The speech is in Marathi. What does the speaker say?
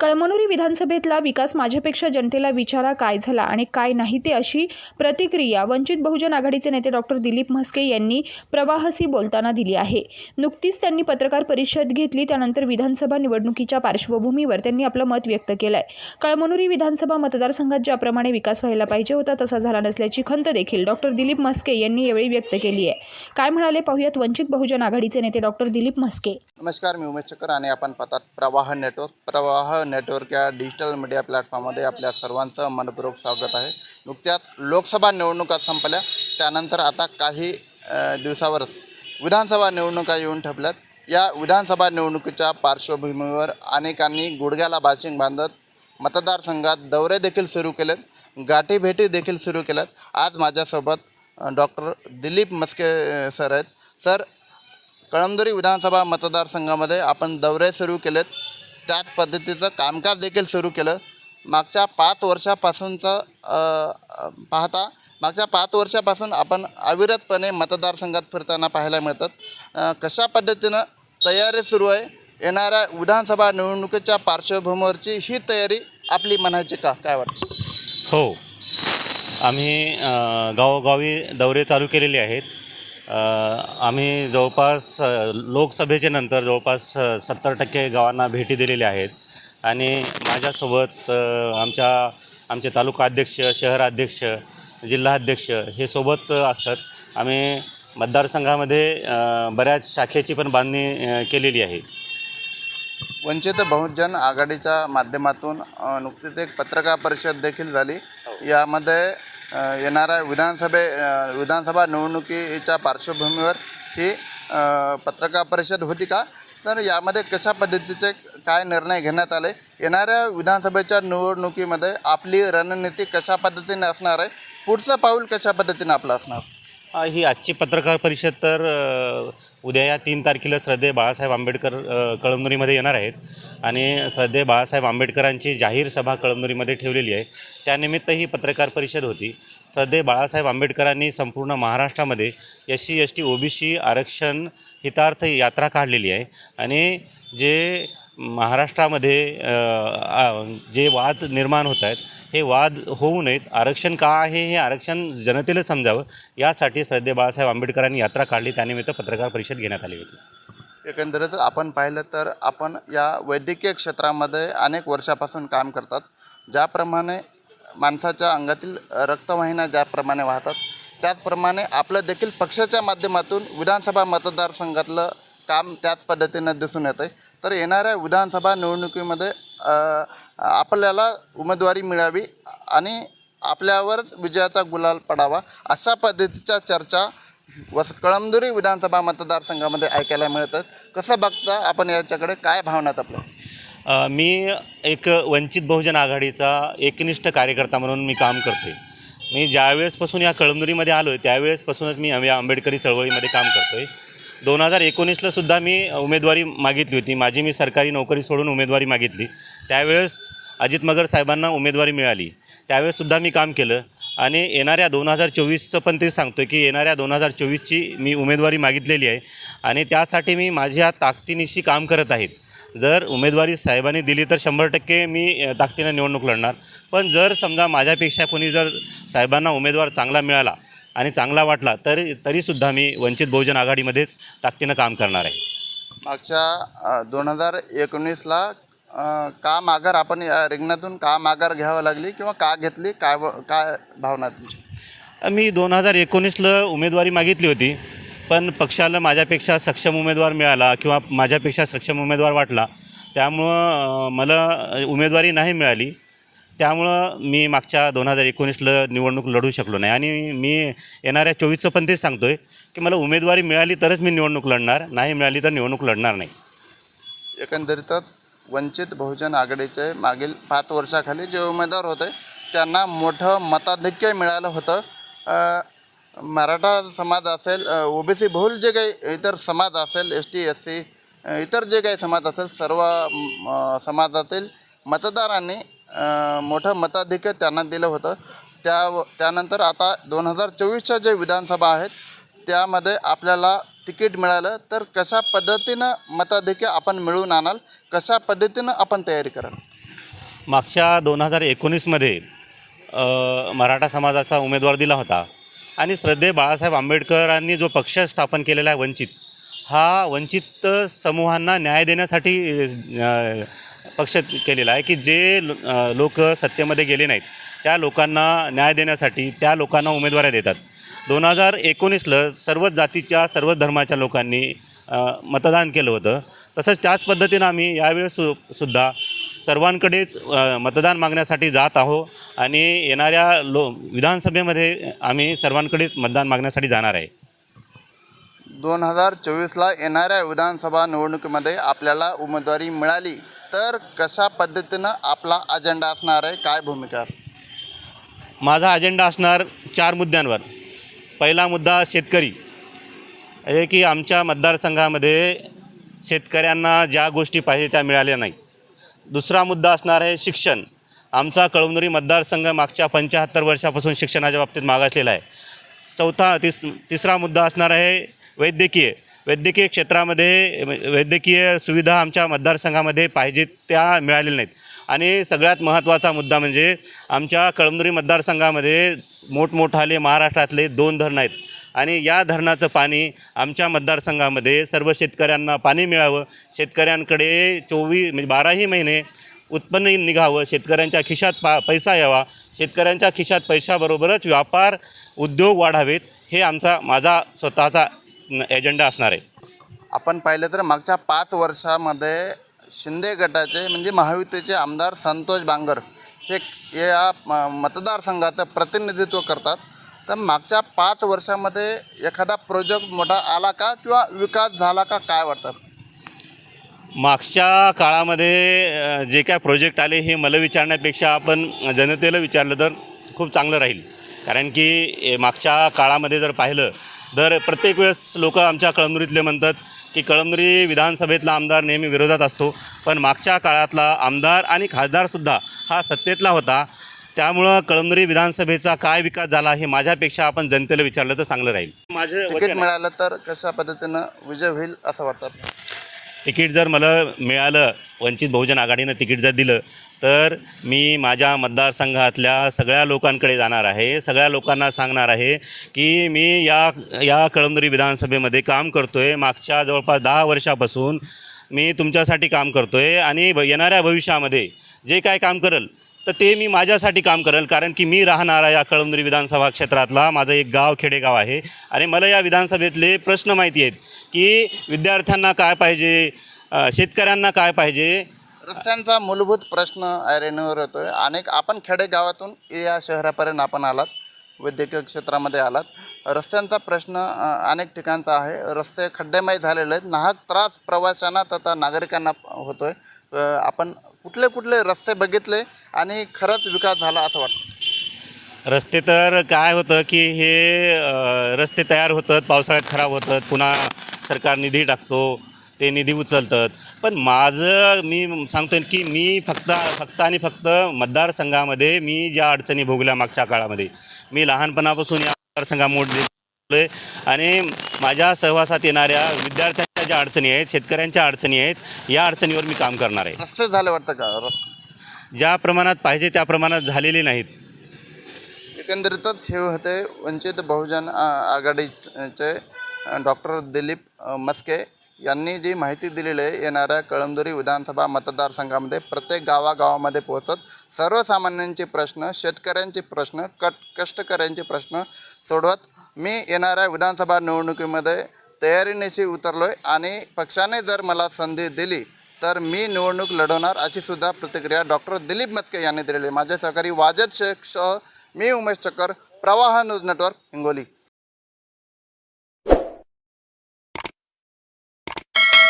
कळमनुरी विधानसभेतला विकास माझ्यापेक्षा जनतेला विचारा काय झाला आणि काय नाही ते अशी प्रतिक्रिया वंचित बहुजन आघाडीचे नेते डॉक्टर दिलीप म्हस्के यांनी प्रवाहसी बोलताना दिली आहे. नुकतीच त्यांनी पत्रकार परिषद घेतली त्यानंतर विधानसभा निवडणुकीच्या पार्श्वभूमीवर त्यांनी आपलं मत व्यक्त केलंय. कळमनुरी विधानसभा मतदारसंघात ज्याप्रमाणे विकास व्हायला पाहिजे होता तसा झाला नसल्याची खंत देखील डॉक्टर दिलीप म्हस्के यांनी यावेळी व्यक्त केली आहे. काय म्हणाले पाहूयात वंचित बहुजन आघाडीचे नेते डॉक्टर दिलीप म्हस्के? नमस्कार मी उमेश चकर आणि आपण पाहतात प्रवाह नेटवर्क. प्रवाह नेटवर्क या डिजिटल मीडिया प्लॅटफॉर्ममध्ये आपल्या सर्वांचं मनपूर्वक स्वागत आहे. नुकत्याच लोकसभा निवडणुका संपल्या. त्यानंतर आता काही दिवसावरच विधानसभा निवडणुका येऊन ठेपल्यात. या विधानसभा निवडणुकीच्या पार्श्वभूमीवर अनेकांनी गुडघ्याला बाशिंग बांधत मतदारसंघात दौरे देखील सुरू केलेत. गाठीभेटी देखील सुरू केल्यात. आज माझ्यासोबत डॉक्टर दिलीप मस्के सर आहेत. सर कळमदुरी विधानसभा मतदारसंघामध्ये आपण दौरे सुरू केलेत. त्याच पद्धतीचं कामकाज देखील सुरू केलं. मागच्या पाच वर्षापासूनचं पाहता मागच्या पाच वर्षापासून आपण अविरतपणे मतदारसंघात फिरताना पाहायला मिळतात. कशा पद्धतीनं तयारी सुरू आहे? येणाऱ्या विधानसभा निवडणुकीच्या पार्श्वभूमीवरची ही तयारी आपली म्हणायची का? काय वाटतं? हो. आम्ही गावोगावी दौरे चालू केलेले आहेत. आम्ही जवळपास लोकसभेचे नंतर जवळपास सत्तर टक्के गावांना भेटी दिलेल्या आहेत. आणि माझ्यासोबत आमच्या आमचे तालुका अध्यक्ष शहराध्यक्ष जिल्हाध्यक्ष हे सोबत असतात. आम्ही मतदारसंघामध्ये बऱ्याच शाखेची पण बांधणी केलेली आहे. वंचित बहुजन आघाडीच्या माध्यमातून नुकतीच एक पत्रकार परिषद देखील झाली. यामध्ये अ, येणाऱ्या विधानसभे विधानसभा निवडणुकीच्या पार्श्वभूमीवर ही पत्रकार परिषद होती का? तर यामध्ये कशा पद्धतीचे काय निर्णय घेण्यात आले? येणाऱ्या विधानसभेच्या निवडणुकीमध्ये आपली रणनीती कशा पद्धतीने असणार आहे? पुढचं पाऊल कशा पद्धतीने आपलं असणार? ही आजची पत्रकार परिषद तर उद्या या तीन तारखेला श्रद्धे बाळासाहेब आंबेडकर कळमनुरीमध्ये येणार आहेत. आणि सध्या बाळासाहेब आंबेडकरांची जाहीर सभा कळमनुरीमध्ये ठेवलेली आहे. त्यानिमित्त ही पत्रकार परिषद होती. सध्या बाळासाहेब आंबेडकरांनी संपूर्ण महाराष्ट्रामध्ये S C S T O B C आरक्षण हितार्थ यात्रा काढलेली आहे. आणि जे महाराष्ट्रामध्ये जे वाद निर्माण होत आहेत हे वाद होऊ नयेत. आरक्षण का आहे हे आरक्षण जनतेला समजावं. यासाठी सध्या बाळासाहेब आंबेडकरांनी यात्रा काढली. त्यानिमित्त पत्रकार परिषद घेण्यात आली होती. एकंदरीत आपण पाहिलं तर आपण या वैद्यकीय क्षेत्रामध्ये अनेक वर्षापासून काम करतात ज्याप्रमाणे माणसाच्या अंगातील रक्तवाहिन्या ज्याप्रमाणे वाहतात त्याचप्रमाणे आपलं देखील पक्षाच्या माध्यमातून विधानसभा मतदारसंघातलं काम त्याच पद्धतीनं दिसून येतं आहे तर येणाऱ्या विधानसभा निवडणुकीमध्ये आपल्याला उमेदवारी मिळावी आणि आपल्यावरच विजयाचा गुलाल पडावा अशा पद्धतीच्या चर्चा वस कळमदुरी विधानसभा मतदारसंघामध्ये ऐकायला मिळतात कसं बघता आपण याच्याकडे? काय भावनात आपल्या? अ, मी एक वंचित बहुजन आघाडीचा एकनिष्ठ कार्यकर्ता म्हणून मी काम करते मी ज्यावेळेसपासून या कळमनुरीमध्ये आलो आहे त्यावेळेसपासूनच मी या आंबेडकरी चळवळीमध्ये काम करतो आहे दोन हजार एकोणीसला सुद्धा मी उमेदवारी मागितली होती. माझी मी सरकारी नोकरी सोडून उमेदवारी मागितली. त्यावेळेस अजित मगर साहेबांना उमेदवारी मिळाली. त्यावेळेससुद्धा मी काम केलं. आणि येणाऱ्या दोन हजार चोवीसचं पण ते सांगतो की येणाऱ्या दोन हजार चोवीसची मी उमेदवारी मागितलेली आहे. आणि त्यासाठी मी माझ्या ताकदीनिशी काम करत आहेत. जर उमेदवारी साहेबांनी दिली तर शंभर टक्के मी ताकदीनं निवडणूक लढणार. पण जर समजा माझ्यापेक्षा कोणी जर साहेबांना उमेदवार चांगला मिळाला आणि चांगला वाटला तर तरीसुद्धा मी वंचित बहुजन आघाडीमध्येच ताकदीनं काम करणार आहे. मागच्या दोन हजार एकोणीसला का माघार आपण या रिंगणातून का माघार घ्यावं लागली किंवा का घेतली? काय काय भावना तुमची? मी दोन हजार एकोणीसला उमेदवारी मागितली होती पण पक्षाला माझ्यापेक्षा सक्षम उमेदवार मिळाला किंवा माझ्यापेक्षा सक्षम उमेदवार वाटला. त्यामुळं मला उमेदवारी नाही मिळाली. त्यामुळं मी मागच्या दोन हजार एकोणीसला निवडणूक लढू शकलो नाही. आणि मी येणाऱ्या चोवीसचं पण तेच सांगतो आहे की मला उमेदवारी मिळाली तरच मी निवडणूक लढणार नाही मिळाली तर निवडणूक लढणार नाही. एकंदरीतच वंचित बहुजन आघाडीचे मागील पाच वर्षाखाली जे उमेदवार होते त्यांना मोठं मताधिक्य मिळालं होतं. मराठा समाज असेल ओबीसी बहुल जे काही इतर समाज असेल एस टी एस सी इतर जे काही समाज असेल सर्व म, समाजातील मतदारांनी मोठं मताधिक्य त्यांना दिलं होतं. त्या त्यानंतर आता दोन हजार चोवीसच्या जे विधानसभा आहेत त्यामध्ये आपल्याला तिकीट मिळालं तर कशा पद्धतीनं मताधिक्य आपण मिळवून आणाल कशा पद्धतीनं आपण तयारी कराल? मागच्या दोन हजार एकोणीसमध्ये मराठा समाजाचा उमेदवार दिला होता आणि श्रद्धे बाळासाहेब आंबेडकरांनी जो पक्ष स्थापन केलेला आहे वंचित हा वंचित समूहांना न्याय देण्यासाठी पक्ष केलेला आहे की जे लोक सत्तेमध्ये गेले नाहीत त्या लोकांना न्याय देण्यासाठी त्या लोकांना उमेदवाऱ्या देतात. दोन हजार एकोणीसला सर्वच जातीच्या सर्वच धर्माच्या लोकांनी मतदान केलं होतं. तसंच त्याच पद्धतीनं आम्ही यावेळेस सु सुद्धा सर्वांकडेच मतदान मागण्यासाठी जात आहो आणि येणाऱ्या लो विधानसभेमध्ये आम्ही सर्वांकडेच मतदान मागण्यासाठी जाणार आहे. दोन हजार चोवीसला येणाऱ्या विधानसभा निवडणुकीमध्ये आपल्याला उमेदवारी मिळाली. तर कशा पद्धतीनं आपला अजेंडा असणार आहे? काय भूमिका असणार माझा अजेंडा असणार चार मुद्द्यांवर. पहिला मुद्दा शेतकरी. हे की आमच्या मतदारसंघामध्ये शेतकऱ्यांना ज्या गोष्टी पाहिजे त्या मिळाल्या नाही. दुसरा मुद्दा असणार आहे शिक्षण. आमचा कळमनुरी मतदारसंघ मागच्या पंच्याहत्तर वर्षापासून शिक्षणाच्या बाबतीत मागासलेला आहे. चौथा तिस तिसरा मुद्दा असणार आहे वैद्यकीय. वैद्यकीय क्षेत्रामध्ये वैद्यकीय सुविधा आमच्या मतदारसंघामध्ये पाहिजेत त्या मिळालेल्या नाहीत. आणि सगळ्यात महत्त्वाचा मुद्दा म्हणजे आमच्या कळमनुरी मतदारसंघामध्ये मोठमोठाले महाराष्ट्रातले दोन धरणं आहेत. आणि या धरणाचं पाणी आमच्या मतदारसंघामध्ये सर्व शेतकऱ्यांना पाणी मिळावं शेतकऱ्यांकडे चोवीस म्हणजे बाराही महिने उत्पन्न निघावं शेतकऱ्यांच्या खिशात पा पैसा यावा शेतकऱ्यांच्या खिशात पैशाबरोबरच व्यापार उद्योग वाढावेत हे आमचा माझा स्वतःचा एजेंडा असणार आहे. आपण पाहिलं तर मागच्या पाच वर्षामध्ये शिंदे गटाचे म्हणजे महायुतीचे आमदार संतोष बांगर हे या म- मतदारसंघाचं प्रतिनिधित्व करतात. तर मागच्या पाच वर्षामध्ये एखादा प्रोजेक्ट मोठा आला का किंवा विकास झाला का काय वाटतं? मागच्या काळामध्ये जे काय प्रोजेक्ट आले हे मला विचारण्यापेक्षा आपण जनतेला विचारलं तर खूप चांगलं राहील. कारण की मागच्या काळामध्ये जर पाहिलं तर प्रत्येक वेळेस लोक आमच्या कळमनुरीतले म्हणतात की कळमनुरी विधानसभेतला आमदार नेहमी विरोधात असतो पण मागच्या काळातला आमदार आणि खासदारसुद्धा हा सत्तेतला होता. त्यामुळं कळमनुरी विधानसभेचा काय विकास झाला हे माझ्यापेक्षा आपण जनतेला विचारलं तर चांगलं राहील. माझं वचन तिकीट आहे. मिळालं तर कशा पद्धतीनं विजय होईल असं वाटतं? तिकीट जर मला मिळालं वंचित बहुजन आघाडीनं तिकीट जर दिलं तर मी माझ्या मतदारसंघातल्या सगळ्या लोकांकडे जाणार आहे. सगळ्या लोकांना सांगणार आहे की मी या या कळमनुरी विधानसभेमध्ये काम करतो आहे मागच्या जवळपास दहा वर्षापासून मी तुमच्यासाठी काम करतो आहे आणि येणाऱ्या भविष्यामध्ये जे काय काम करेल तर ते मी माझ्यासाठी काम करेल. कारण की मी राहणारा या कळमनुरी विधानसभा क्षेत्रातला. माझं एक गाव खेडेगाव आहे. आणि मला या विधानसभेतले प्रश्न माहिती आहेत की विद्यार्थ्यांना काय पाहिजे शेतकऱ्यांना काय पाहिजे रस्त्यांचा मूलभूत प्रश्न ऐरणीवर येतोय. अनेक आपण खेडेगावातून या शहरापर्यंत आपण आलात वैद्यकीय क्षेत्रामध्ये आलात. रस्त्यांचा प्रश्न अ, अनेक ठिकाणचा आहे. रस्ते खड्डेमय झालेले आहेत. नाहक त्रास प्रवाशांना तथा नागरिकांना होतोय. आहे आपण कुठले कुठले रस्ते बघितले आणि खरंच विकास झाला असं वाटतं? रस्ते तर काय होतं की हे अ, रस्ते तयार होतात पावसाळ्यात खराब होतात. पुन्हा सरकार निधी टाकतो. ते निधी उचलतात. पण माझं मी सांगतो की मी फक्त फक्त आणि फक्त मतदारसंघामध्ये मी ज्या अडचणी भोगल्या मागच्या काळामध्ये मी लहानपणापासून या मतदारसंघामध्ये आणि माझ्या सहवासात येणाऱ्या विद्यार्थ्यांच्या ज्या अडचणी आहेत शेतकऱ्यांच्या अडचणी आहेत या अडचणीवर मी काम करणार आहे. रस्ते झाले वाटतं का? ज्या प्रमाणात पाहिजे त्या प्रमाणात झालेले नाहीत. एकंदरीतच हे होते वंचित बहुजन आघाडीचे डॉक्टर दिलीप मस्के. यांनी जी माहिती दिलेली आहे येणाऱ्या कळमदुरी विधानसभा मतदारसंघामध्ये प्रत्येक गावागावामध्ये पोहोचत सर्वसामान्यांचे प्रश्न शेतकऱ्यांचे प्रश्न कट कष्टकऱ्यांचे प्रश्न सोडवत मी येणाऱ्या विधानसभा निवडणुकीमध्ये तयारीनिशी उतरलो आहे आणि पक्षाने जर मला संधी दिली तर मी निवडणूक लढवणार अशी सुद्धा प्रतिक्रिया डॉक्टर दिलीप मस्के यांनी दिलेली माझे सहकारी वाजद शेखसह मी उमेश चक्कर प्रवाह न्यूज नेटवर्क हिंगोली.